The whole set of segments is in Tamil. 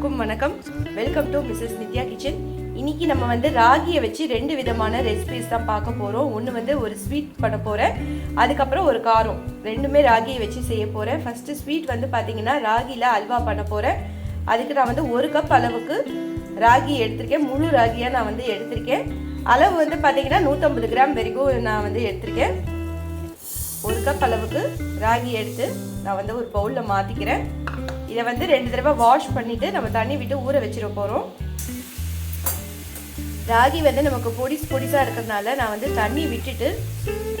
எல்லாருக்கும் வணக்கம். Welcome to Mrs Nithya kitchen இன்னைக்கு நம்ம வந்து ராகியை வச்சு ரெண்டு விதமான ரெசிபிஸ் தான் பார்க்க போகிறோம் ஒன்று வந்து ஒரு ஸ்வீட் பண்ண போகிறேன் அதுக்கப்புறம் ஒரு காரம். ரெண்டுமே ராகியை வச்சு செய்ய போகிறேன் ஃபஸ்ட்டு ஸ்வீட் வந்து பார்த்தீங்கன்னா ராகியில் அல்வா பண்ண போகிறேன் அதுக்கு நான் வந்து ஒரு கப் அளவுக்கு ராகி எடுத்திருக்கேன். முழு ராகியாக நான் வந்து எடுத்திருக்கேன். அளவு வந்து பார்த்தீங்கன்னா நூற்றம்பது கிராம் வரைக்கும் நான் வந்து எடுத்திருக்கேன். ஒரு கப் அளவுக்கு ராகி எடுத்து நான் வந்து ஒரு பவுலில் மாற்றிக்கிறேன் இதை வந்து ரெண்டு தடவை வாஷ் பண்ணிவிட்டு நம்ம தண்ணி விட்டு ஊற வச்சிட போகிறோம் ராகி வந்து நமக்கு பொடிஸ் பொடிசாக இருக்கிறதுனால நான் வந்து தண்ணி விட்டுட்டு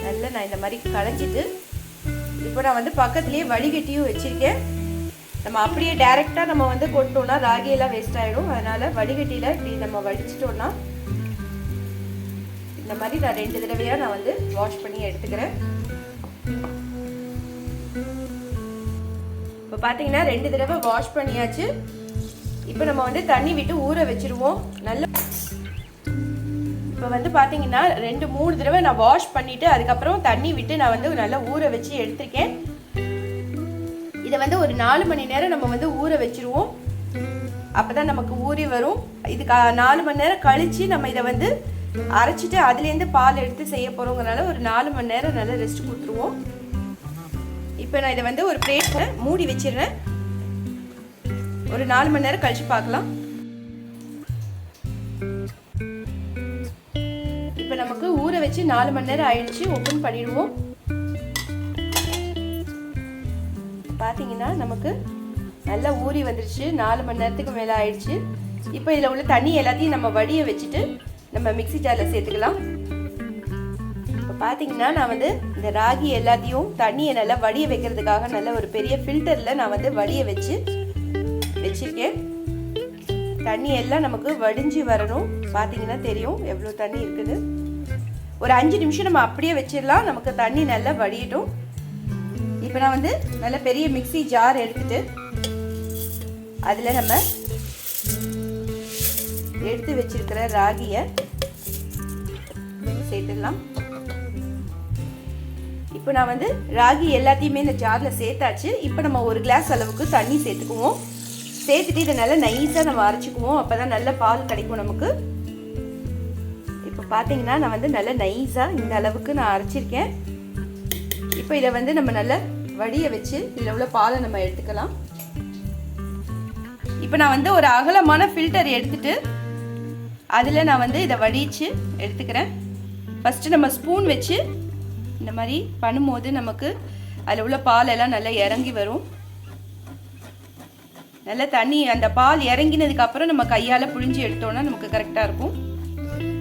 நல்லா நான் இந்த மாதிரி களைஞ்சிட்டு இப்போ நான் வந்து பக்கத்துலேயே வடிகட்டியும் வச்சுருக்கேன். நம்ம அப்படியே டைரெக்டாக நம்ம வந்து கொட்டோம்னா ராகியெல்லாம் வேஸ்ட் ஆகிடும் அதனால் வடிகட்டியில் இப்படி நம்ம வடிச்சிட்டோம்னா இந்த மாதிரி நான் ரெண்டு தடவையாக நான் வந்து வாஷ் பண்ணி எடுத்துக்கிறேன். பார்த்தீங்கன்னா ரெண்டு தடவை வாஷ் பண்ணியாச்சு. இப்போ நம்ம வந்து தண்ணி விட்டு ஊற வச்சுருவோம். நல்ல இப்போ வந்து பார்த்தீங்கன்னா ரெண்டு மூணு தடவை நான் வாஷ் பண்ணிவிட்டு அதுக்கப்புறம் தண்ணி விட்டு நான் வந்து நல்லா ஊற வச்சு எடுத்திருக்கேன். இதை வந்து ஒரு நாலு மணி நேரம் நம்ம வந்து ஊற வச்சுருவோம். அப்போ தான் நமக்கு ஊறி வரும். இதுக்கு நாலு மணி நேரம் கழித்து நம்ம இதை வந்து அரைச்சிட்டு அதுலேருந்து பால் எடுத்து செய்ய போகிறோங்கிறனால ஒரு நாலு மணி நேரம் நல்லா ரெஸ்ட் கொடுத்துருவோம். இப்போ நான் இதை வந்து ஒரு பிளேட் மூடி வச்சிடுறேன். ஒரு நாலு மணி நேரம் கழிச்சு பார்க்கலாம். இப்போ நமக்கு ஊற வச்சு நாலு மணி நேரம் ஆயிடுச்சு. ஓப்பன் பண்ணிடுவோம். பார்த்தீங்கன்னா நமக்கு நல்லா ஊறி வந்துருச்சு. நாலு மணி நேரத்துக்கு மேலே ஆயிடுச்சு. இப்போ இதில் உள்ள தண்ணி எல்லாத்தையும் நம்ம வடியை வச்சுட்டு நம்ம மிக்சி ஜாரில் சேர்த்துக்கலாம். இப்போ பார்த்தீங்கன்னா நான் வந்து இந்த ராகி எல்லாத்தையும் தண்ணியை நல்லா வடிய வைக்கிறதுக்காக நல்ல ஒரு பெரிய ஃபில்டரில் நான் வந்து வடிய வச்சு வச்சுருக்கேன். தண்ணி எல்லாம் நமக்கு வடிஞ்சு வரணும். பார்த்தீங்கன்னா தெரியும் எவ்வளோ தண்ணி இருக்குது. ஒரு அஞ்சு நிமிஷம் நம்ம அப்படியே வச்சிடலாம். நமக்கு தண்ணி நல்லா வடியட்டும். இப்போ நான் வந்து நல்ல பெரிய மிக்சி ஜார் எடுத்துட்டு அதில் நம்ம எடுத்து வச்சிருக்கிற ராகியை சேர்த்துடலாம். இப்போ நான் வந்து ராகி எல்லாத்தையுமே இந்த ஜாரில் சேர்த்தாச்சு. இப்போ நம்ம ஒரு கிளாஸ் அளவுக்கு தண்ணி சேர்த்துக்குவோம். சேர்த்துட்டு இதை நல்லா நைஸாக நம்ம அரைச்சிக்குவோம். அப்போ தான் நல்ல பால் கிடைக்கும் நமக்கு. இப்போ பார்த்தீங்கன்னா நான் வந்து நல்ல நைஸாக இந்த அளவுக்கு நான் அரைச்சிருக்கேன். இப்போ இதை வந்து நம்ம நல்லா வடிய வச்சு இதில் உள்ள பாலை நம்ம எடுத்துக்கலாம். இப்போ நான் வந்து ஒரு அகலமான ஃபில்டர் எடுத்துட்டு அதில் நான் வந்து இதை வடித்து எடுத்துக்கிறேன். ஃபஸ்ட்டு நம்ம ஸ்பூன் வச்சு இந்த மாதிரி பண்ணும்போது நமக்கு அதில் உள்ள பால் எல்லாம் நல்லா இறங்கி வரும். நல்லா தண்ணி அந்த பால் இறங்கினதுக்கு அப்புறம் நம்ம கையால் புழிஞ்சு எடுத்தோம்னா நமக்கு கரெக்டாக இருக்கும்.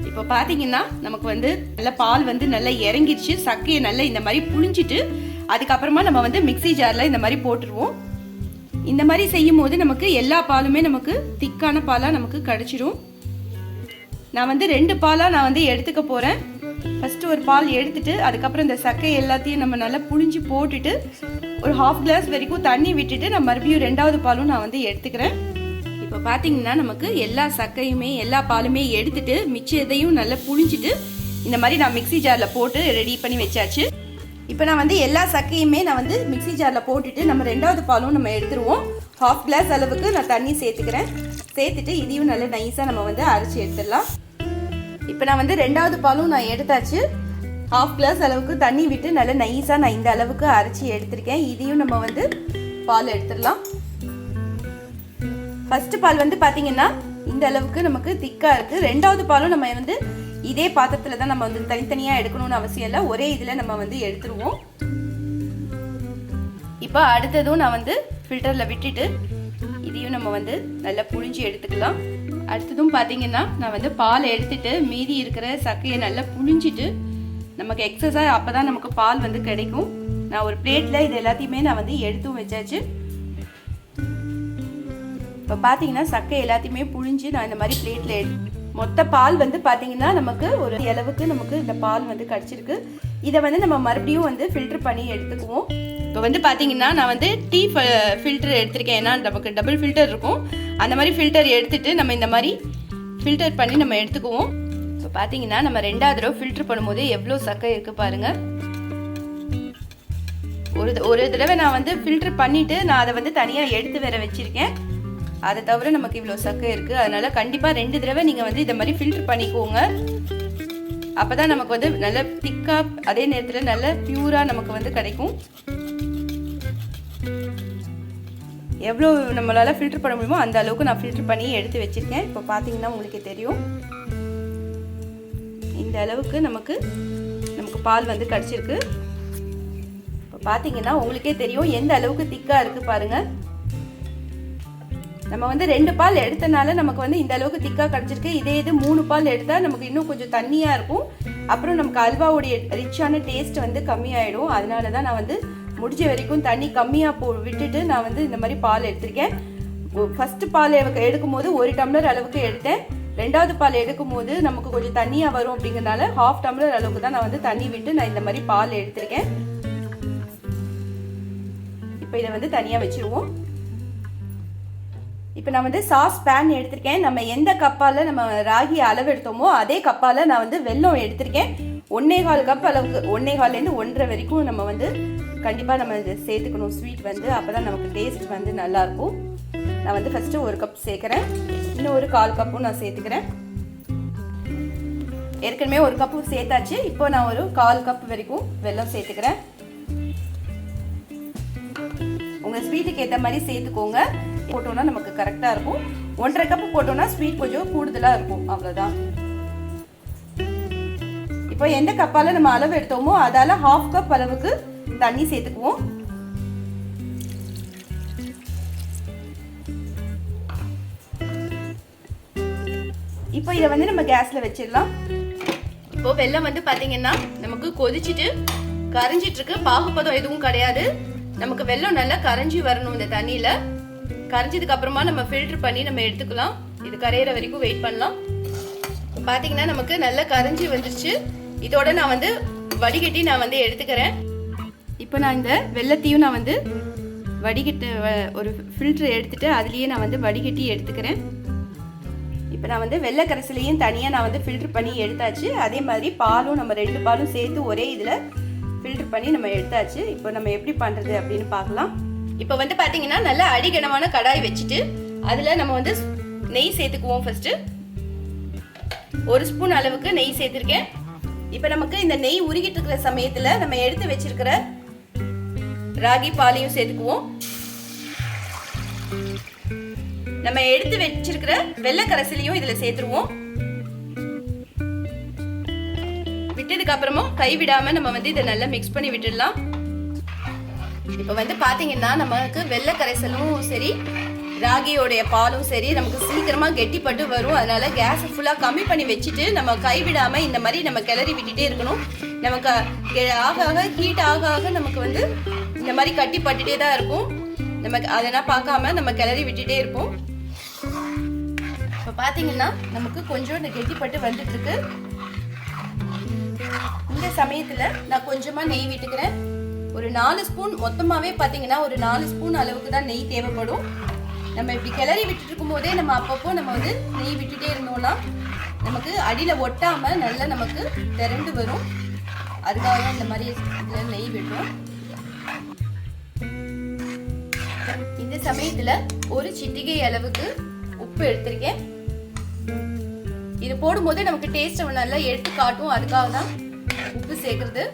இப்போ பார்த்தீங்கன்னா நமக்கு வந்து நல்ல பால் வந்து நல்லா இறங்கிடுச்சு. சக்கையை நல்லா இந்த மாதிரி புழிஞ்சிட்டு அதுக்கப்புறமா நம்ம வந்து மிக்சி ஜாரில் இந்த மாதிரி போட்டுருவோம். இந்த மாதிரி செய்யும் போது நமக்கு எல்லா பாலுமே நமக்கு திக்கான பாலாக நமக்கு கிடச்சிடும் நான் வந்து ரெண்டு பாலாக நான் வந்து எடுத்துக்க போகிறேன் ஃபஸ்ட்டு ஒரு பால் எடுத்துட்டு அதுக்கப்புறம் இந்த சக்கை எல்லாத்தையும் நம்ம நல்லா புழிஞ்சு போட்டுட்டு ஒரு ஹாஃப் கிளாஸ் வரைக்கும் தண்ணி விட்டுட்டு நான் மறுபடியும் ரெண்டாவது பாலும் நான் வந்து எடுத்துக்கிறேன். இப்போ பார்த்தீங்கன்னா நமக்கு எல்லா சக்கையுமே எல்லா பாலுமே எடுத்துட்டு மிச்சம் இதையும் நல்லா புழிஞ்சிட்டு இந்த மாதிரி நான் மிக்சி ஜாரில் போட்டு ரெடி பண்ணி வச்சாச்சு. இப்போ நான் வந்து எல்லா சக்கையுமே நான் வந்து மிக்சி ஜாரில் போட்டுட்டு நம்ம ரெண்டாவது பாலும் நம்ம எடுத்துருவோம். ஹாஃப் கிளாஸ் அளவுக்கு நான் தண்ணி சேர்த்துக்கிறேன். சேர்த்துட்டு இதையும் நல்லா நைஸாக நம்ம வந்து அரைச்சி எடுத்துடலாம். இப்போ நான் வந்து ரெண்டாவது பாலும் நான் எடுத்தாச்சு. ஹாஃப் கிளாஸ் அளவுக்கு தண்ணி விட்டு நல்லா நைஸாக நான் இந்த அளவுக்கு அரைச்சி எடுத்திருக்கேன். இதையும் நம்ம வந்து பால் எடுத்துடலாம். ஃபர்ஸ்ட் பால் வந்து பார்த்தீங்கன்னா இந்த அளவுக்கு நமக்கு திக்காக இருக்குது ரெண்டாவது பாலும் நம்ம வந்து இதே பாத்திரத்தில் தான் நம்ம வந்து தனித்தனியாக எடுக்கணும்னு அவசியம் இல்லை. ஒரே இதில் நம்ம வந்து எடுத்துருவோம். இப்போ அடுத்ததும் நான் வந்து ஃபில்டரில் விட்டுட்டு இதையும் நம்ம வந்து நல்லா புழிஞ்சு எடுத்துக்கலாம். அடுத்ததும் பார்த்தீங்கன்னா நான் வந்து பால் எடுத்துட்டு மீதி இருக்கிற சக்கையை நல்லா புழிஞ்சிட்டு நமக்கு எக்ஸஸாக அப்போ தான் நமக்கு பால் வந்து கிடைக்கும். நான் ஒரு பிளேட்டில் இது எல்லாத்தையுமே நான் வந்து எடுத்தும் வச்சாச்சு. இப்போ பார்த்தீங்கன்னா சக்கை எல்லாத்தையுமே புழிஞ்சு நான் இந்த மாதிரி பிளேட்டில் எடு மொத்த பால் வந்து பார்த்தீங்கன்னா நமக்கு ஒரு அளவுக்கு நமக்கு இந்த பால் வந்து கிடச்சிருக்கு. இதை வந்து நம்ம மறுபடியும் வந்து ஃபில்டர் பண்ணி எடுத்துக்குவோம். இப்போ வந்து பார்த்தீங்கன்னா நான் வந்து டீ ஃபில்டர் எடுத்திருக்கேன். ஏன்னா நமக்கு டபுள் ஃபில்டர் இருக்கும். அந்த மாதிரி ஃபில்டர் எடுத்துட்டு நம்ம இந்த மாதிரி ஃபில்டர் பண்ணி நம்ம எடுத்துக்குவோம். இப்போ பார்த்தீங்கன்னா நம்ம ரெண்டாவது தடவை ஃபில்டர் பண்ணும்போது எவ்வளோ சக்கை இருக்குது பாருங்கள் ஒரு ஒரு தடவை நான் வந்து ஃபில்டர் பண்ணிவிட்டு நான் அதை வந்து தனியாக எடுத்து வேற வச்சுருக்கேன். அதை தவிர நமக்கு இவ்வளோ சக்கை இருக்குது அதனால கண்டிப்பாக ரெண்டு தடவை நீங்கள் வந்து இதை மாதிரி ஃபில்டர் பண்ணிக்கோங்க. அப்போ தான் நமக்கு வந்து நல்ல திக்காக அதே நேரத்தில் நல்ல பியூராக நமக்கு வந்து கிடைக்கும். எவ்வளோ நம்மளால் ஃபில்டர் பண்ண முடியுமோ அந்த அளவுக்கு நான் ஃபில்டர் பண்ணி எடுத்து வச்சுருக்கேன். இப்போ பார்த்தீங்கன்னா உங்களுக்கு தெரியும். இந்த அளவுக்கு நமக்கு நமக்கு பால் வந்து கிடச்சிருக்கு. இப்போ பார்த்தீங்கன்னா உங்களுக்கே தெரியும் எந்த அளவுக்கு திக்காக இருக்குது பாருங்கள் நம்ம வந்து ரெண்டு பால் எடுத்தனால நமக்கு வந்து இந்த அளவுக்கு திக்காக கிடச்சிருக்கு. இதே இது மூணு பால் எடுத்தால் நமக்கு இன்னும் கொஞ்சம் தண்ணியாக இருக்கும். அப்புறம் நமக்கு அல்வாவுடைய ரிச்சான டேஸ்ட் வந்து கம்மியாயிடும். அதனால தான் நான் வந்து முடிஞ்ச வரைக்கும் தண்ணி கம்மியாக போ விட்டுட்டு நான் வந்து இந்த மாதிரி பால் எடுத்திருக்கேன். ஃபஸ்ட்டு பால் எடுக்கும் போது ஒரு டம்ளர் அளவுக்கு எடுத்தேன். ரெண்டாவது பால் எடுக்கும் போது நமக்கு கொஞ்சம் தண்ணியாக வரும் அப்படிங்கிறனால ஹாஃப் டம்ளர் அளவுக்கு தான் நான் வந்து தண்ணி விட்டு நான் இந்த மாதிரி பால் எடுத்திருக்கேன். இப்போ இதை வந்து தனியாக வச்சுருவோம். இப்போ நான் வந்து சாஸ் பேன் எடுத்திருக்கேன். நம்ம எந்த கப்பால் நம்ம ராகி அளவு எடுத்தோமோ அதே கப்பால் நான் வந்து வெல்லம் எடுத்திருக்கேன். ஒன்னே கால் கப் அளவுக்கு ஒன்னே கால்லேருந்து ஒன்றரை வரைக்கும் நம்ம வந்து கண்டிப்பாக நம்ம சேர்த்துக்கணும். ஸ்வீட் வந்து அப்போ தான் நமக்கு டேஸ்ட் வந்து நல்லாயிருக்கும் நான் வந்து ஃபஸ்ட்டு ஒரு கப் சேர்க்குறேன். இன்னும் ஒரு கால் கப்பும் நான் சேர்த்துக்கிறேன். ஏற்கனவே ஒரு கப்பு சேர்த்தாச்சு. இப்போ நான் ஒரு கால் கப் வரைக்கும் வெல்லம் சேர்த்துக்கிறேன். உங்கள் ஸ்வீட்டுக்கு ஏற்ற மாதிரி சேர்த்துக்கோங்க. போட்டோம்னா நமக்கு கரெக்டாக இருக்கும். ஒன்றரை கப்பு போட்டோம்னா ஸ்வீட் கொஞ்சம் கூடுதலாக இருக்கும். அவ்வளோதான் இப்போ எந்த கப்பால் நம்ம அளவு எடுத்தோமோ அதால் ஹாஃப் கப் அளவுக்கு தண்ணி சேர்த்துக்குவோம். இப்போ இதை வந்து நம்ம கேஸில் வச்சிடலாம். இப்போ வெள்ளம் வந்து பார்த்தீங்கன்னா நமக்கு கொதிச்சுட்டு கரைஞ்சிட்டு இருக்கு. பாகுபதம் எதுவும் கிடையாது. நமக்கு வெள்ளம் நல்லா கரைஞ்சி வரணும் இந்த தண்ணியில். கரைஞ்சதுக்கு அப்புறமா நம்ம ஃபில்டர் பண்ணி நம்ம எடுத்துக்கலாம். இது கரையிற வரைக்கும் வெயிட் பண்ணலாம். பாத்தீங்கன்னா நமக்கு நல்லா கரைஞ்சி வந்துருச்சு. இதோட நான் வந்து வடிகட்டி நான் வந்து எடுத்துக்கிறேன். இப்போ நான் இந்த வெள்ளத்தையும் நான் வந்து வடிகட்டு ஒரு ஃபில்டர் எடுத்துட்டு அதுலேயே நான் வந்து வடிகட்டி எடுத்துக்கிறேன். இப்போ நான் வந்து வெள்ளை கரைசலையும் தனியாக நான் வந்து ஃபில்டர் பண்ணி எடுத்தாச்சு. அதே மாதிரி பாலும் நம்ம ரெண்டு பாலும் சேர்த்து ஒரே இதில் ஃபில்டர் பண்ணி நம்ம எடுத்தாச்சு. இப்போ நம்ம எப்படி பண்ணுறது அப்படின்னு பார்க்கலாம். இப்போ வந்து பார்த்தீங்கன்னா நல்ல அடிகனமான கடாய் வச்சுட்டு அதில் நம்ம வந்து நெய் சேர்த்துக்குவோம் ஃபஸ்ட்டு ஒரு ஸ்பூன் அளவுக்கு நெய் சேர்த்துருக்கேன். இப்போ நமக்கு இந்த நெய் உருகிட்டு இருக்கிற சமயத்தில் நம்ம எடுத்து வச்சிருக்கிற ராகி பாலையும் சேர்த்துக்குவோம். நம்ம எடுத்து வச்சிருக்கிற வெள்ளை கரைசலையும் இதில் சேர்த்துருவோம். விட்டதுக்கு கை கைவிடாம நம்ம வந்து இதை நல்லா மிக்ஸ் பண்ணி விட்டுடலாம். இப்போ வந்து பார்த்தீங்கன்னா நமக்கு வெள்ளை கரைசலும் சரி ராகியோடைய பாலும் சரி நமக்கு சீக்கிரமாக கெட்டிப்பட்டு வரும். அதனால கேஸ் ஃபுல்லாக கம்மி பண்ணி வச்சுட்டு நம்ம கைவிடாமல் இந்த மாதிரி நம்ம கிளறி விட்டுட்டே இருக்கணும். நமக்கு ஆக ஆக ஹீட் ஆக ஆக நமக்கு வந்து இந்த மாதிரி கட்டிப்பட்டுட்டே தான் இருக்கும். நமக்கு அதெல்லாம் பார்க்காம நம்ம கிளறி விட்டுட்டே இருப்போம். இப்போ பார்த்தீங்கன்னா நமக்கு கொஞ்சம் இந்த கெட்டிப்பட்டு வந்துட்டு இருக்கு இந்த சமயத்தில் நான் கொஞ்சமாக நெய் விட்டுக்கிறேன். ஒரு நாலு ஸ்பூன் மொத்தமாகவே பார்த்தீங்கன்னா ஒரு நாலு ஸ்பூன் அளவுக்கு தான் நெய் தேவைப்படும். நம்ம இப்படி கிளறி விட்டுட்டு இருக்கும்போதே நம்ம அப்பப்போ நம்ம வந்து நெய் விட்டுட்டே இருந்தோம்னா நமக்கு அடியில் ஒட்டாமல் நல்லா நமக்கு திரண்டு வரும். அதுக்காக தான் இந்த மாதிரி இதில் நெய் விடுறோம். இந்த சமயத்தில் ஒரு சிட்டிகை அளவுக்கு உப்பு எடுத்திருக்கேன். இது போடும்போது நமக்கு டேஸ்ட் நல்லா எடுத்து காட்டும். அதுக்காக தான் உப்பு சேர்க்கறது.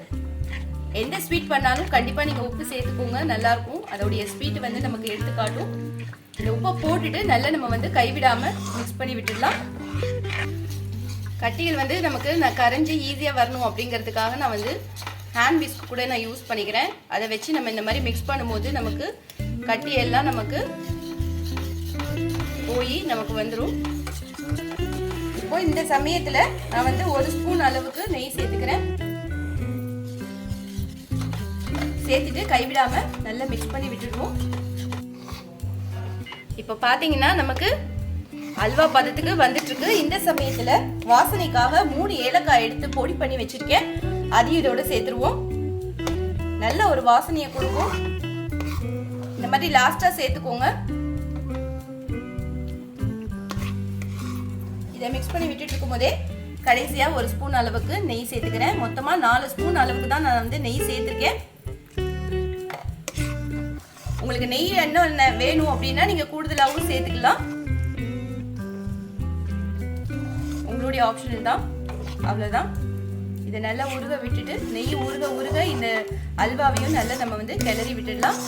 எந்த ஸ்வீட் பண்ணாலும் கண்டிப்பாக நீங்கள் உப்பு சேர்த்துக்கோங்க நல்லாயிருக்கும். அதோடைய ஸ்வீட் வந்து நமக்கு எடுத்துக்காட்டும். இந்த உப்பை போட்டுட்டு நல்லா நம்ம வந்து கைவிடாமல் மிக்ஸ் பண்ணி விட்டுடலாம். கட்டிகள் வந்து நமக்கு நான் கரைஞ்சி ஈஸியாக வரணும் அப்படிங்கிறதுக்காக நான் வந்து ஹேண்ட் விஸ்க் கூட நான் யூஸ் பண்ணிக்கிறேன். அதை வச்சு நம்ம இந்த மாதிரி மிக்ஸ் பண்ணும்போது நமக்கு கட்டி எல்லாம் நமக்கு போய் நமக்கு வந்துடும் இப்போ இந்த சமயத்தில் நான் வந்து ஒரு ஸ்பூன் அளவுக்கு நெய் சேர்த்துக்கிறேன். சேர்த்துட்டு கைவிடாமல் நல்லா மிக்ஸ் பண்ணி விட்டுடுவோம். இப்போ பார்த்தீங்கன்னா நமக்கு அல்வா பதத்துக்கு வந்துட்டுருக்கு. இந்த சமயத்தில் வாசனைக்காக மூணு ஏலக்காய் எடுத்து பொடி பண்ணி வச்சுருக்கேன். அதையும் இதோட சேர்த்துருவோம். நல்ல ஒரு வாசனையை கொடுக்கும். இந்த மாதிரி லாஸ்ட்டாக சேர்த்துக்கோங்க. இதை மிக்ஸ் பண்ணி விட்டுட்டு இருக்கும் போதே கடைசியாக ஒரு ஸ்பூன் அளவுக்கு நெய் சேர்த்துக்கிறேன். மொத்தமாக நாலு ஸ்பூன் அளவுக்கு தான் நான் வந்து நெய் சேர்த்துருக்கேன். உங்களுக்கு நெய் இன்னும் என்ன வேணும் அப்படின்னா நீங்க கூடுதலாகவும் சேர்த்துக்கலாம். உங்களுடைய ஆப்ஷன் தான் அவ்வளோதான் இதை நல்லா உருக விட்டுட்டு நெய் உருக உருக இந்த அல்வாவையும் நல்லா நம்ம வந்து கிளறி விட்டுடலாம்.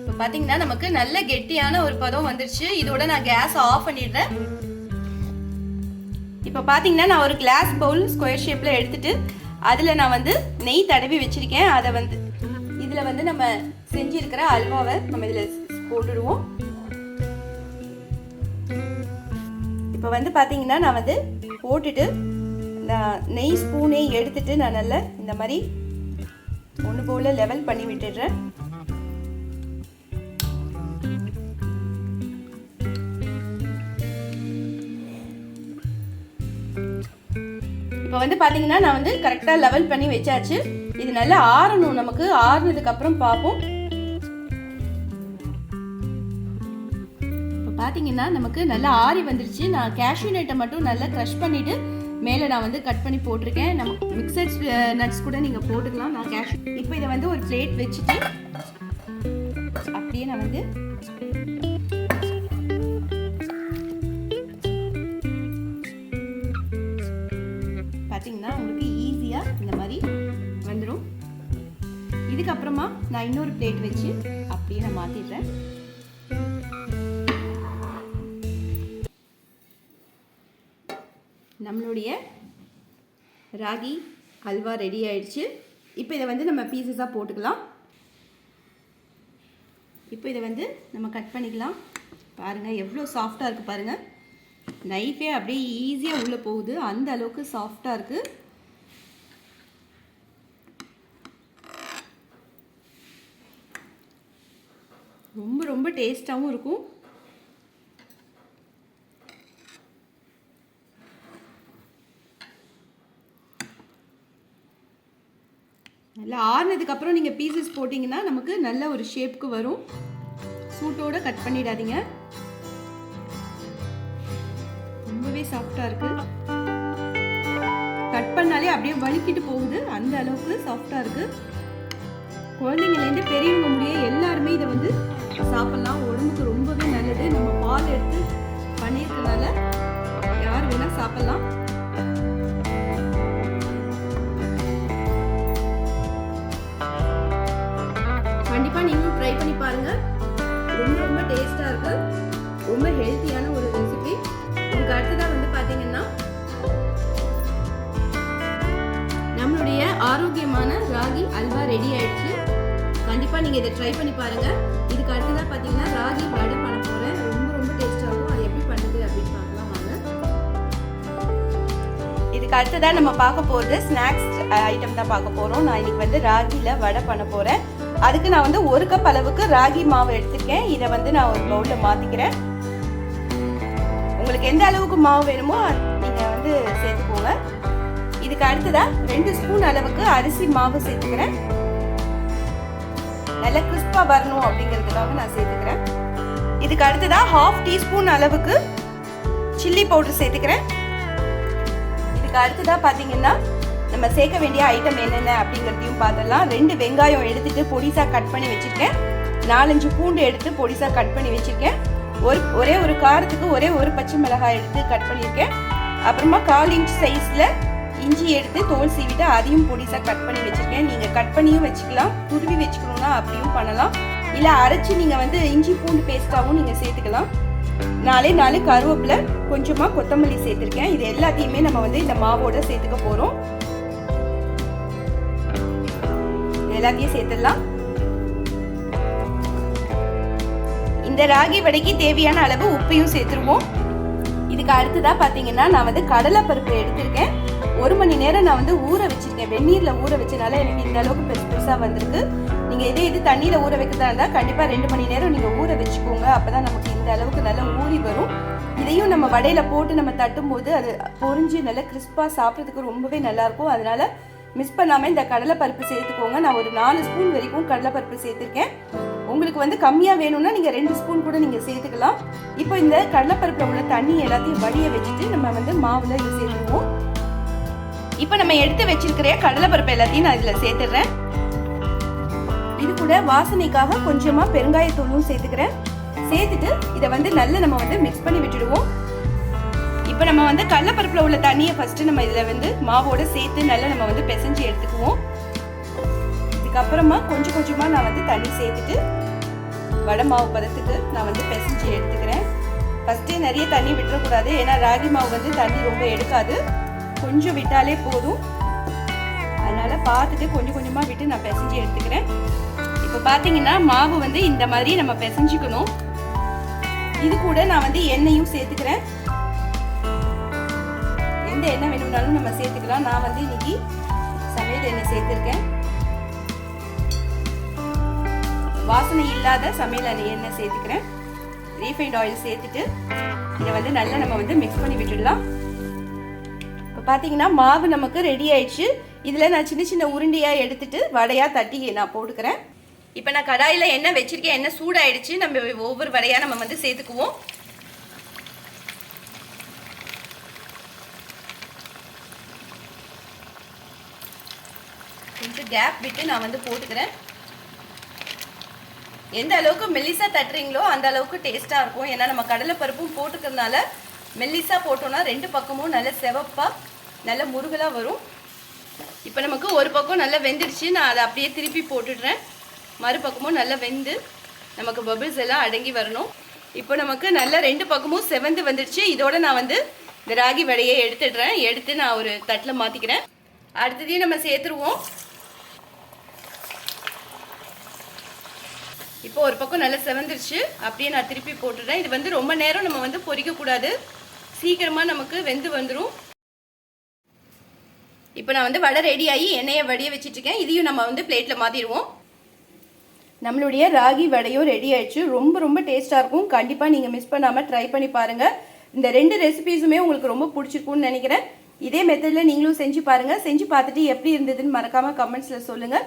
இப்போ பார்த்தீங்கன்னா நமக்கு நல்ல கெட்டியான ஒரு பதம் வந்துருச்சு. இதோட நான் கேஸ் ஆஃப் பண்ணிடுறேன். இப்போ பார்த்தீங்கன்னா நான் ஒரு கிளாஸ் பவுல் ஸ்கொயர் ஷேப்பில் எடுத்துட்டு அதில் நான் வந்து நெய் தடவி வச்சுருக்கேன். அதை வந்து இதில் வந்து நம்ம செஞ்சிருக்கிற அல்வாவை நம்ம இதில் போட்டுடுவோம். இப்போ வந்து பார்த்தீங்கன்னா நான் வந்து போட்டுட்டு நான் நெய் ஸ்பூனே எடுத்துட்டு நான் நல்லா இந்த மாதிரி ஒன்று போல் லெவல் பண்ணி விட்டுடுறேன். இப்போ வந்து பார்த்தீங்கன்னா நான் வந்து கரெக்டாக லெவல் பண்ணி வச்சாச்சு. இது நல்லா ஆறணும் நமக்கு ஆறுனதுக்கு அப்புறம் பார்ப்போம். பார்த்தீங்கன்னா நமக்கு நல்லா ஆறி வந்துருச்சு. நான் கேஷ்யூ நட்டை மட்டும் நல்லா க்ரஷ் பண்ணிவிட்டு மேலே நான் வந்து கட் பண்ணி போட்டிருக்கேன். நம்ம மிக்சட் நட்ஸ் uh, கூட நீங்கள் போட்டுக்கலாம். நான் கேஷ்யூ இப்போ இதை வந்து ஒரு பிளேட் வச்சுட்டு அப்படியே நான் வந்து பார்த்தீங்கன்னா உங்களுக்கு ஈஸியாக இந்த மாதிரி வந்துடும் இதுக்கப்புறமா நான் இன்னொரு பிளேட் வச்சு அப்படியே நான் மாற்றிடுறேன் நம்மளுடைய ராகி அல்வா ரெடி ஆயிடுச்சு. இப்போ இதை வந்து நம்ம பீசஸாக போட்டுக்கலாம். இப்போ இதை வந்து நம்ம கட் பண்ணிக்கலாம். பாருங்கள் எவ்வளோ சாஃப்டாக இருக்குது பாருங்கள் நைஃபே அப்படியே ஈஸியாக உள்ளே போகுது. அந்த அளவுக்கு சாஃப்டாக இருக்குது ரொம்ப ரொம்ப டேஸ்ட்டாகவும் இருக்கும். இல்லை ஆறுனதுக்கப்புறம் நீங்கள் பீசஸ் போட்டிங்கன்னா நமக்கு நல்ல ஒரு ஷேப்புக்கு வரும். சூட்டோடு கட் பண்ணிடாதீங்க. ரொம்பவே சாஃப்டாக இருக்குது கட் பண்ணாலே அப்படியே வலிக்கிட்டு போகுது. அந்த அளவுக்கு சாஃப்டாக இருக்குது குழந்தைங்கலேருந்து பெரியவங்க முடிய எல்லாருமே இதை வந்து சாப்பிட்லாம். உடம்புக்கு ரொம்பவே நல்லது. நம்ம பால் எடுத்து பண்ணியிருக்கனால யார் வேணால் சாப்பிட்லாம். டேஸ்ட்டாக இருக்குது ரொம்ப ஹெல்த்தியான ஒரு ரெசிபி இதுக்கு அடுத்ததாக வந்து பார்த்தீங்கன்னா நம்மளுடைய ஆரோக்கியமான ராகி அல்வா ரெடி ஆயிடுச்சு. கண்டிப்பாக நீங்கள் இதை ட்ரை பண்ணி பாருங்கள் இதுக்கு அடுத்ததாக பார்த்தீங்கன்னா ராகி வடை பண்ண போகிறேன் ரொம்ப ரொம்ப டேஸ்ட்டாக இருக்கும். அது எப்படி பண்ணுது அப்படின்னு பார்க்கலாம் வாங்க. இதுக்கு அடுத்ததாக நம்ம பார்க்க போகிறது ஸ்நாக்ஸ் ஐட்டம் தான் பார்க்க போகிறோம் நான் இன்னைக்கு வந்து ராகியில் வடை பண்ண போகிறேன் அதுக்கு நான் வந்து ஒரு கப் அளவுக்கு ராகி மாவு எடுத்துருக்கேன். இதை வந்து நான் ஒரு பவுலில் மாற்றிக்கிறேன் உங்களுக்கு எந்த அளவுக்கு மாவு வேணுமோ நீங்கள் வந்து சேர்த்துக்கோங்க. இதுக்கு அடுத்ததாக ரெண்டு ஸ்பூன் அளவுக்கு அரிசி மாவு சேர்த்துக்கிறேன். நல்லா கிறிஸ்பாக வரணும் அப்படிங்கிறதுக்காக நான் சேர்த்துக்கிறேன். இதுக்கு அடுத்ததாக ஹாஃப் டீஸ்பூன் அளவுக்கு சில்லி பவுடர் சேர்த்துக்கிறேன். இதுக்கு அடுத்ததாக பார்த்தீங்கன்னா நம்ம சேர்க்க வேண்டிய ஐட்டம் என்னென்ன அப்படிங்கிறதையும் பார்த்துடலாம். ரெண்டு வெங்காயம் எடுத்துட்டு பொடிசாக கட் பண்ணி வச்சுருக்கேன். நாலஞ்சு பூண்டு எடுத்து பொடிசாக கட் பண்ணி வச்சுருக்கேன். ஒரு ஒரே ஒரு காரத்துக்கு ஒரே ஒரு பச்சை மிளகாய் எடுத்து கட் பண்ணியிருக்கேன். அப்புறமா கால் இன்ச் சைஸில் இஞ்சி எடுத்து தோல் சீவிட்டு அதையும் பொடிசாக கட் பண்ணி வச்சுருக்கேன். நீங்கள் கட் பண்ணியும் வச்சுக்கலாம். துருவி வச்சுக்கணும்னா அப்படியும் பண்ணலாம். இல்லை அரைச்சி நீங்கள் வந்து இஞ்சி பூண்டு பேஸ்ட்டாகவும் நீங்கள் சேர்த்துக்கலாம். நாலே நாலு கருவேப்பிலை கொஞ்சமாக கொத்தமல்லி சேர்த்துருக்கேன். இது எல்லாத்தையுமே நம்ம வந்து இந்த மாவோட சேர்த்துக்க போகிறோம் எல்லாத்தையும் சேர்த்துடலாம். இந்த ராகி வடைக்கு தேவையான அளவு உப்பையும் சேர்த்துருவோம். இதுக்கு அடுத்ததா பார்த்தீங்கன்னா நான் வந்து கடலைப்பருப்பு எடுத்திருக்கேன். ஒரு மணி நேரம் நான் வந்து ஊற வச்சிருக்கேன். வெந்நீரில் ஊற வச்சனால எனக்கு இந்த அளவுக்கு பெருசு பெருசாக வந்திருக்கு. நீங்கள் இதே இது தண்ணியில் ஊற வைக்கிறதா இருந்தால் கண்டிப்பாக ரெண்டு மணி நேரம் நீங்கள் ஊற வச்சுக்கோங்க. அப்போ தான் நமக்கு இந்த அளவுக்கு நல்லா ஊறி வரும். இதையும் நம்ம வடையில் போட்டு நம்ம தட்டும் போது அது பொறிஞ்சு நல்லா கிறிஸ்பாக சாப்பிட்றதுக்கு ரொம்பவே நல்லாயிருக்கும் அதனால மிஸ் பண்ணாமல் இந்த கடலைப்பருப்பு சேர்த்துக்கோங்க. நான் ஒரு நாலு ஸ்பூன் வரைக்கும் கடலைப்பருப்பு சேர்த்துருக்கேன். உங்களுக்கு வந்து கம்மியாக வேணும்னா நீங்கள் ரெண்டு ஸ்பூன் கூட நீங்கள் சேர்த்துக்கலாம். இப்போ இந்த கடலைப்பருப்பில் உள்ள தண்ணி எல்லாத்தையும் வடிய வச்சுட்டு நம்ம வந்து மாவில் இதை சேர்த்துக்குவோம். இப்போ நம்ம எடுத்து வச்சிருக்கிற கடலைப்பருப்பு எல்லாத்தையும் நான் இதில் சேர்த்துடுறேன். இது கூட வாசனைக்காக கொஞ்சமாக பெருங்காயத்தூளும் சேர்த்துக்கிறேன். சேர்த்துட்டு இதை வந்து நல்லா நம்ம வந்து மிக்ஸ் பண்ணி விட்டுடுவோம். இப்போ நம்ம வந்து கடலப்பருப்புல உள்ள தண்ணியை ஃபர்ஸ்ட் நம்ம இதுல வந்து மாவோட சேர்த்து நல்லா நம்ம வந்து பிசைஞ்சு எடுத்துக்குவோம். இதுக்கப்புறமா கொஞ்சம் கொஞ்சமா நான் வந்து தண்ணி சேர்த்துட்டு வடை மாவு பதத்துக்கு நான் வந்து பிசைஞ்சு எடுத்துக்கிறேன். ஃபஸ்ட்டே நிறைய தண்ணி விட்டுறக்கூடாது ஏன்னா ராகி மாவு வந்து தண்ணி ரொம்ப எடுக்காது. கொஞ்சம் விட்டாலே போதும். அதனால பார்த்துட்டு கொஞ்சம் கொஞ்சமாக விட்டு நான் பிசைஞ்சு எடுத்துக்கிறேன். இப்போ பார்த்தீங்கன்னா மாவு வந்து இந்த மாதிரி நம்ம பிசைஞ்சுக்கணும். இது கூட நான் வந்து எண்ணெயும் சேர்த்துக்கிறேன். எந்த எண்ணெய் வேணும்னாலும் நம்ம சேர்த்துக்கலாம். நான் வந்து இன்னைக்கு சமையல் எண்ணெய் சேர்த்துருக்கேன். வாசனை இல்லாத சமையல் எண்ணெய் சேர்த்துக்கிறேன். ரீஃபைண்ட் ஆயில் சேர்த்துட்டு இதை வந்து நல்லா நம்ம வந்து மிக்ஸ் பண்ணி விட்டுடலாம். இப்போ பார்த்தீங்கன்னா மாவு நமக்கு ரெடி ஆயிடுச்சு. இதில் நான் சின்ன சின்ன உருண்டையாக எடுத்துட்டு வடையாக தட்டி நான் போட்டுக்கிறேன். இப்போ நான் கடாயில் எண்ணெய் வச்சிருக்கேன். எண்ணெய் சூடாயிடுச்சு. நம்ம ஒவ்வொரு வடையாக நம்ம வந்து சேர்த்துக்குவோம். கொஞ்சம் கேப் விட்டு நான் வந்து போட்டுக்கிறேன். எந்த அளவுக்கு மெல்லிசா தட்டுறீங்களோ அந்த அளவுக்கு டேஸ்ட்டாக இருக்கும். ஏன்னா நம்ம கடலை பருப்பும் போட்டுக்கிறதுனால மெல்லிசா போட்டோம்னா ரெண்டு பக்கமும் நல்ல செவப்பாக நல்ல முருகலாக வரும். இப்போ நமக்கு ஒரு பக்கம் நல்லா வெந்துடுச்சு. நான் அதை அப்படியே திருப்பி போட்டுடுறேன். மறுபக்கமும் நல்லா வெந்து நமக்கு பபிள்ஸ் எல்லாம் அடங்கி வரணும். இப்போ நமக்கு நல்லா ரெண்டு பக்கமும் செவந்து வந்துடுச்சு. இதோட நான் வந்து இந்த ராகி வடையை எடுத்துடுறேன். எடுத்து நான் ஒரு தட்டில் மாற்றிக்கிறேன் அடுத்ததையும் நம்ம சேர்த்துருவோம். இப்போ ஒரு பக்கம் நல்லா செவந்துருச்சு. அப்படியே நான் திருப்பி போட்டுடுறேன் இது வந்து ரொம்ப நேரம் நம்ம வந்து பொறிக்கக்கூடாது. சீக்கிரமாக நமக்கு வெந்து வந்துடும் இப்போ நான் வந்து வடை ரெடி ஆகி எண்ணெயை வடிய வச்சுட்ருக்கேன். இதையும் நம்ம வந்து பிளேட்டில் மாற்றிடுவோம் நம்மளுடைய ராகி வடையும் ரெடி ஆயிடுச்சு. ரொம்ப ரொம்ப டேஸ்ட்டாக இருக்கும். கண்டிப்பாக நீங்கள் மிஸ் பண்ணாமல் ட்ரை பண்ணி பாருங்கள் இந்த ரெண்டு ரெசிபீஸுமே உங்களுக்கு ரொம்ப பிடிச்சிருக்கும்னு நினைக்கிறேன். இதே மெத்தடில் நீங்களும் செஞ்சு பாருங்கள் செஞ்சு பார்த்துட்டு எப்படி இருந்ததுன்னு மறக்காமல் கமெண்ட்ஸில் சொல்லுங்கள்